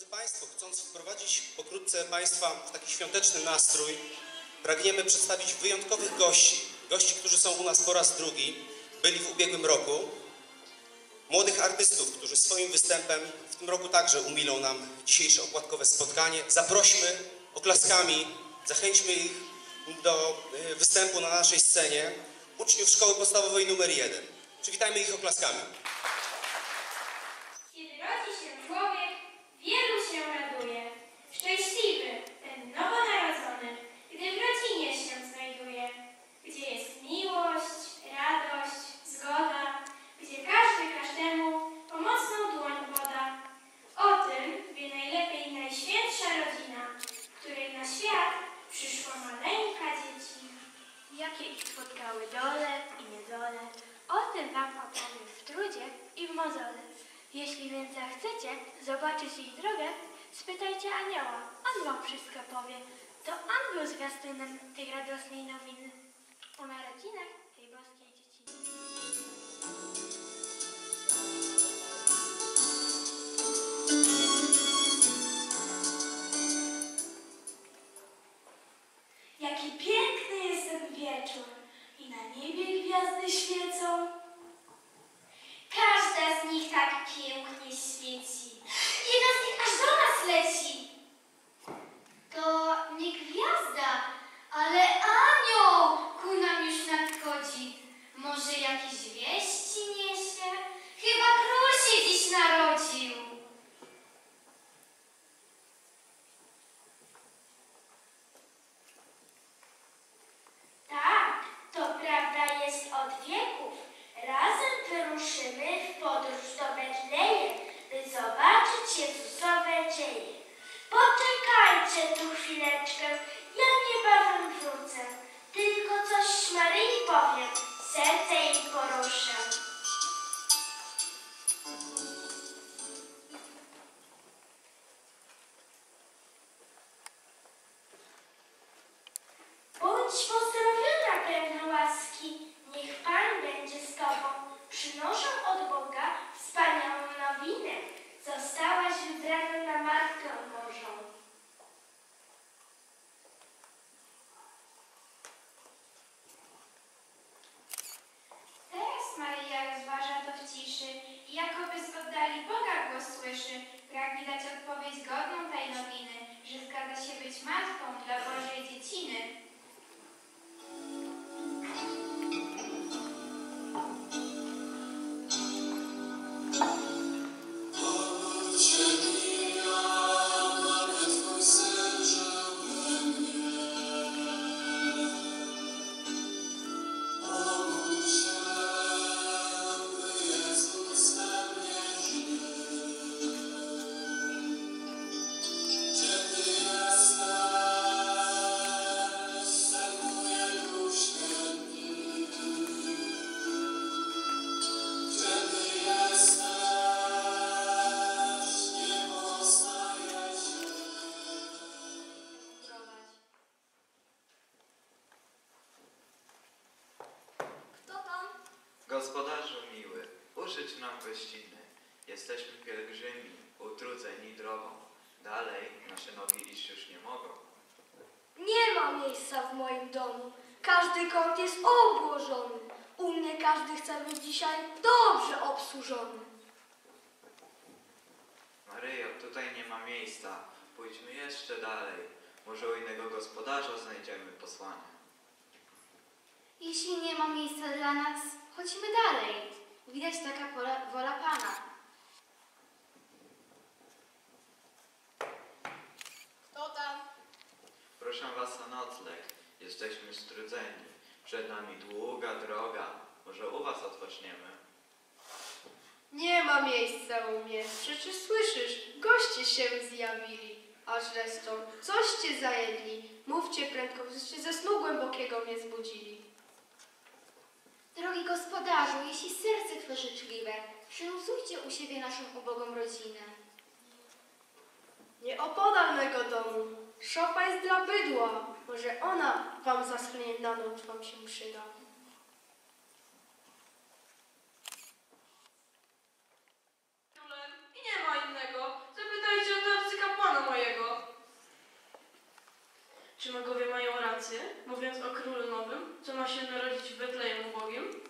Drodzy Państwo, chcąc wprowadzić pokrótce Państwa w taki świąteczny nastrój, pragniemy przedstawić wyjątkowych gości. Gości, którzy są u nas po raz drugi, byli w ubiegłym roku. Młodych artystów, którzy swoim występem w tym roku także umilą nam dzisiejsze opłatkowe spotkanie. Zaprośmy oklaskami, zachęćmy ich do y, występu na naszej scenie uczniów Szkoły Podstawowej nr 1. Przywitajmy ich oklaskami. Kiedy rodzi się człowiek, wielu się raduje. Szczęśliwy ten nowonarodzony, gdy w rodzinie się znajduje. Gdzie jest miłość, radość, zgoda, gdzie każdy każdemu pomocną dłoń poda. O tym wie najlepiej najświętsza rodzina, której na świat przyszła maleńka dzieci. Jakie ich spotkały dole i niedole, o tym wam opowiem w trudzie i w mozole. Jeśli więc zachcecie zobaczyć ich drogę, spytajcie anioła, on wam wszystko powie. To on był zwiastunem tej radosnej nowiny o narodzinach tej boskiej dzieciny. Jaki piękny jest ten wieczór i na niebie gwiazdy świecą. Każda z nich tak pięknie świeci. Jedna z nich aż do nas leci. To nie gwiazda, ale anioł ku nam już nadchodzi. Może jakieś wieści niesie? Chyba król się dziś narodził. Tak, to prawda jest od wieków. Razem wyruszymy w podróż do Betlejem, by Jezusowe dzieje. Poczekajcie tu chwileczkę, ja niebawem wrócę. Tylko coś Maryi powiem, serce jej poruszę. Gospodarzu miły, użycz nam gościny. Jesteśmy pielgrzymi, utrudzeni drogą. Dalej nasze nogi iść już nie mogą. Nie ma miejsca w moim domu. Każdy kąt jest obłożony. U mnie każdy chce być dzisiaj dobrze obsłużony. Maryjo, tutaj nie ma miejsca. Pójdźmy jeszcze dalej. Może u innego gospodarza znajdziemy posłanie. Jeśli nie ma miejsca dla nas, chodźmy dalej. Widać taka pola, wola Pana. Kto tam? Proszę was o nocleg. Jesteśmy strudzeni. Przed nami długa droga. Może u was odpoczniemy. Nie ma miejsca u mnie. Przecież słyszysz, goście się zjawili. A zresztą, coście zajedli? Mówcie prędko, żeście ze snu głębokiego mnie zbudzili. Drogi gospodarzu, jeśli serce Twe życzliwe, przyluzujcie u siebie naszą ubogą rodzinę. Nie opodal mego domu. Szopa jest dla bydła. Może ona wam zaschnie na noc wam się przyda. Czy magowie mają rację, mówiąc o królu nowym, co ma się narodzić w Betlejem ubogim?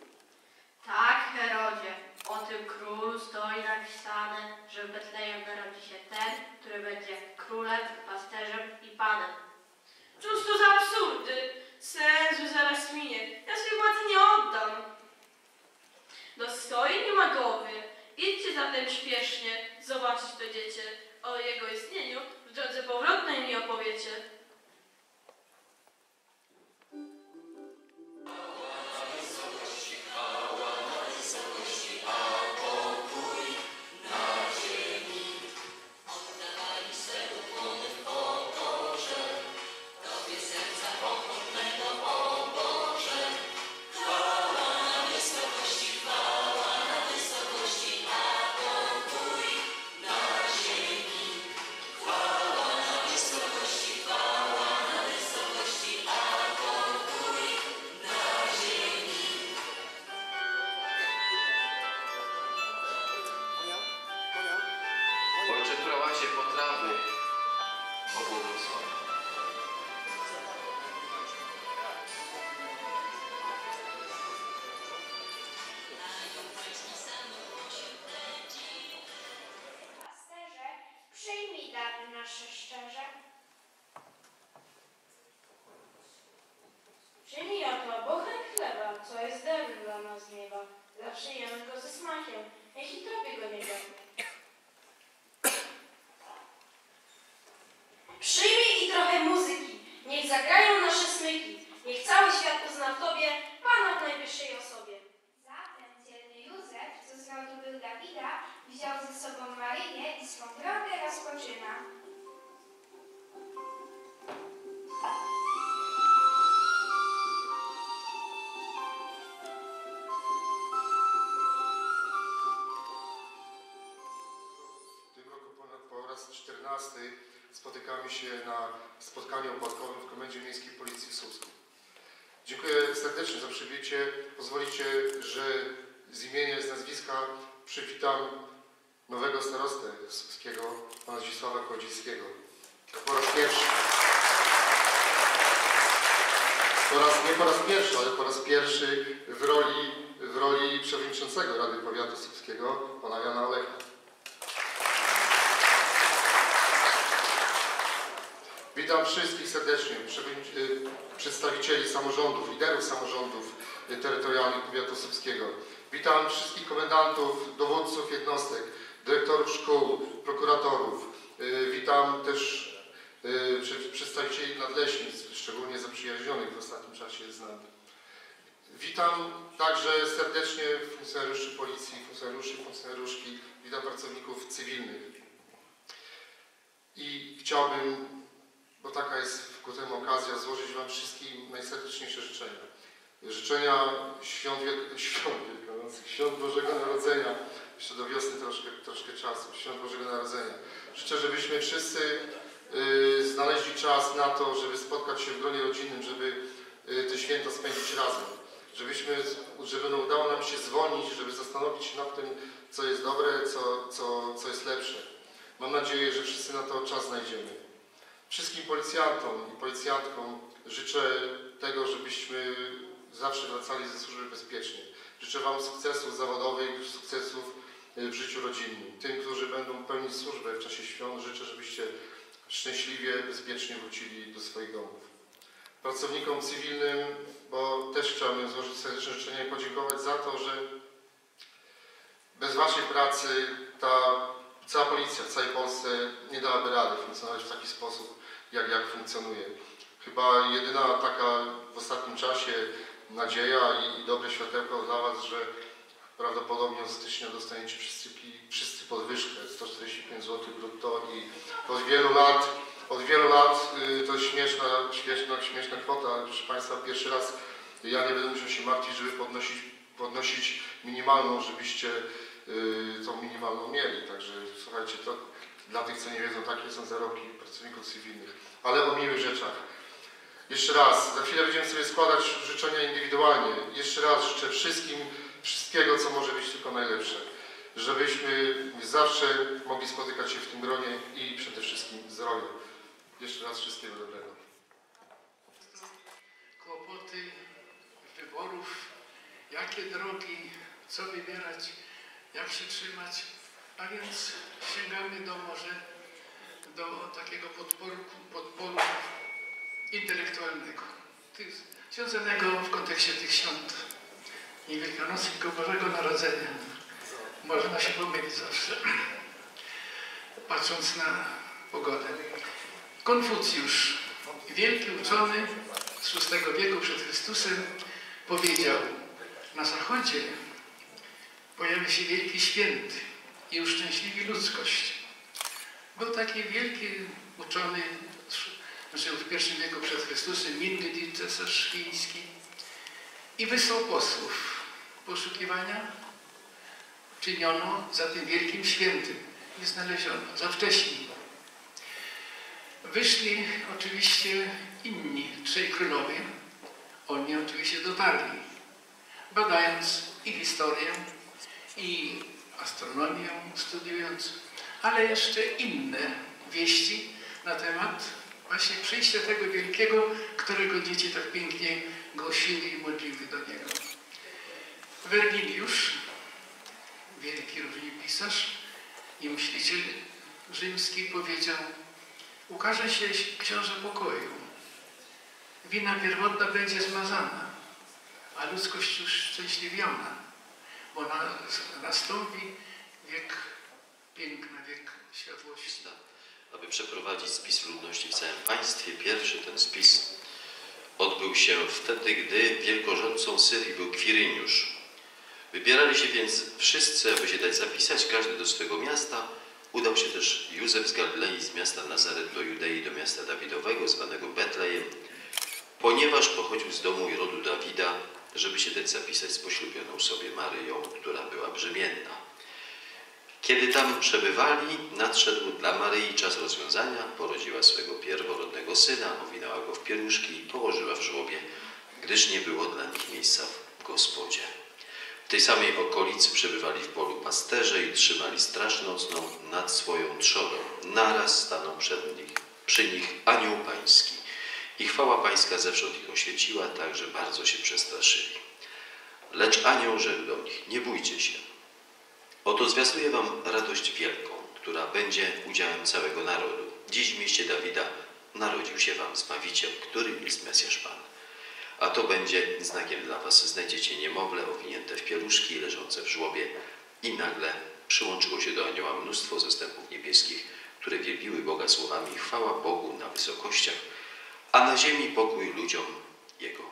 Tak, Herodzie, o tym królu stoi napisane, że w Betlejem narodzi się ten, który będzie królem, pasterzem i panem. Cóż to za absurdy! Sensu zaraz minie, ja sobie władzy nie oddam. Dostojni magowie, idźcie zatem śpiesznie zobaczyć to dziecię. O jego istnieniu w drodze powrotnej mi opowiecie. Prałacie potrawy, pobłogosław. Pasterze, przyjmij dary nasze szczerze. Przyjmij oto bochen chleba, co jest dar dla nas z nieba. Zawsze jemy go ze smakiem, niech i tobie go nie da. Przyjmij i trochę muzyki, niech zagrają nasze smyki. Niech cały świat pozna w tobie Pana w najwyższej osobie. Zatem dzielny Józef, co z rodu był Dawida, wziął ze sobą Maryję i swą drogę rozpoczyna. W tym roku po, po raz 14 spotykamy się na spotkaniu opłatkowym w Komendzie Miejskiej Policji w Słupsku. Dziękuję serdecznie za przybycie. Pozwolicie, że z imienia z nazwiska przywitam nowego starostę słupskiego, pana Zdzisława Kołodziejskiego. Po raz pierwszy. Po raz, nie po raz pierwszy, ale po raz pierwszy w roli, w roli przewodniczącego Rady Powiatu Słupskiego, pana Jana Olecha. Witam wszystkich serdecznie, y, przedstawicieli samorządów, liderów samorządów y, terytorialnych powiatu słupskiego. Witam wszystkich komendantów, dowódców jednostek, dyrektorów szkół, prokuratorów. Y, Witam też prze- przedstawicieli nadleśnictw, szczególnie zaprzyjaźnionych w ostatnim czasie z nami. Witam także serdecznie funkcjonariuszy policji, funkcjonariuszy, funkcjonariuszki, witam pracowników cywilnych. I chciałbym bo taka jest ku temu okazja, złożyć Wam wszystkim najserdeczniejsze życzenia. Życzenia świąt, wielk- świąt wielkanocnych, świąt Bożego Narodzenia. Jeszcze do wiosny troszkę, troszkę czasu, świąt Bożego Narodzenia. Życzę, żebyśmy wszyscy y, znaleźli czas na to, żeby spotkać się w gronie rodzinnym, żeby y, te święta spędzić razem. Żebyśmy, żeby no, udało nam się zwolnić, żeby zastanowić się nad tym, co jest dobre, co, co, co jest lepsze. Mam nadzieję, że wszyscy na to czas znajdziemy. Wszystkim policjantom i policjantkom życzę tego, żebyśmy zawsze wracali ze służby bezpiecznie. Życzę Wam sukcesów zawodowych, sukcesów y, w życiu rodzinnym. Tym, którzy będą pełnić służbę w czasie świąt, życzę, żebyście szczęśliwie, bezpiecznie wrócili do swoich domów. Pracownikom cywilnym, bo też chciałbym złożyć serdeczne życzenia i podziękować za to, że bez Waszej pracy ta cała policja w całej Polsce nie dałaby rady funkcjonować w taki sposób, jak, jak funkcjonuje. Chyba jedyna taka w ostatnim czasie nadzieja i, i dobre światełko dla Was, że prawdopodobnie od stycznia dostaniecie wszyscy, wszyscy podwyżkę 145 zł brutto i od wielu lat, od wielu lat y, to śmieszna, śmieszna, śmieszna kwota, proszę Państwa, pierwszy raz ja nie będę musiał się martwić, żeby podnosić, podnosić minimalną, żebyście tą minimalną mieli. Także słuchajcie, to dla tych, co nie wiedzą, takie są zarobki pracowników cywilnych. Ale o miłych rzeczach. Jeszcze raz, za chwilę będziemy sobie składać życzenia indywidualnie. Jeszcze raz życzę wszystkim wszystkiego, co może być tylko najlepsze. Żebyśmy zawsze mogli spotykać się w tym gronie i przede wszystkim zdrowia. Jeszcze raz wszystkiego dobrego. kłopoty wyborów, jakie drogi, co wybierać, jak się trzymać, a więc sięgamy do może do takiego podporu, podporu intelektualnego, związanego w kontekście tych świąt i Wielkanocy, tylko Bożego Narodzenia. można się pomylić zawsze, patrząc na pogodę. Konfucjusz, wielki uczony z VI wieku przed Chrystusem, powiedział, na zachodzie pojawi się wielki święty i uszczęśliwi ludzkość. Był taki wielki uczony, żył w I wieku przed Chrystusem, Mingdi, cesarz chiński i wysłał posłów. Poszukiwania czyniono za tym wielkim świętym. Nie znaleziono, za wcześnie. Wyszli oczywiście inni trzej królowie. Oni oczywiście dotarli, badając i historię, i astronomię studiując, ale jeszcze inne wieści na temat właśnie przyjścia tego wielkiego, którego dzieci tak pięknie głosili i modliły do niego. Wergiliusz, wielki również pisarz i myśliciel rzymski powiedział ukaże się książę pokoju. Wina pierwotna będzie zmazana, a ludzkość już szczęśliwiona, bo na, nastąpi wiek piękna, wiek światłości. aby przeprowadzić spis ludności w całym państwie. Pierwszy ten spis odbył się wtedy, gdy wielkorządcą Syrii był Kwiryniusz. Wybierali się więc wszyscy, aby się dać zapisać, każdy do swego miasta. Udał się też Józef z Galilei, z miasta Nazaret do Judei, do miasta Dawidowego, zwanego Betlejem, ponieważ pochodził z domu i rodu Dawida, żeby się dać zapisać z poślubioną sobie Maryją, która była brzemienna. Kiedy tam przebywali, nadszedł dla Maryi czas rozwiązania. Porodziła swego pierworodnego syna, owinęła go w pieruszki i położyła w żłobie, gdyż nie było dla nich miejsca w gospodzie. W tej samej okolicy przebywali w polu pasterze i trzymali straż nocną nad swoją trzodą. Naraz stanął przed nich, przy nich anioł pański i chwała pańska zewsząd ich oświeciła, tak że bardzo się przestraszyli. Lecz anioł rzekł do nich, nie bójcie się, Oto zwiastuję wam radość wielką, która będzie udziałem całego narodu. Dziś w mieście Dawida narodził się wam Zbawiciel, którym jest Mesjasz Pan. A to będzie znakiem dla was. Znajdziecie niemowlę owinięte w pieluszki, leżące w żłobie. I nagle przyłączyło się do anioła mnóstwo zastępów niebieskich, które wielbiły Boga słowami chwała Bogu na wysokościach, a na ziemi pokój ludziom Jego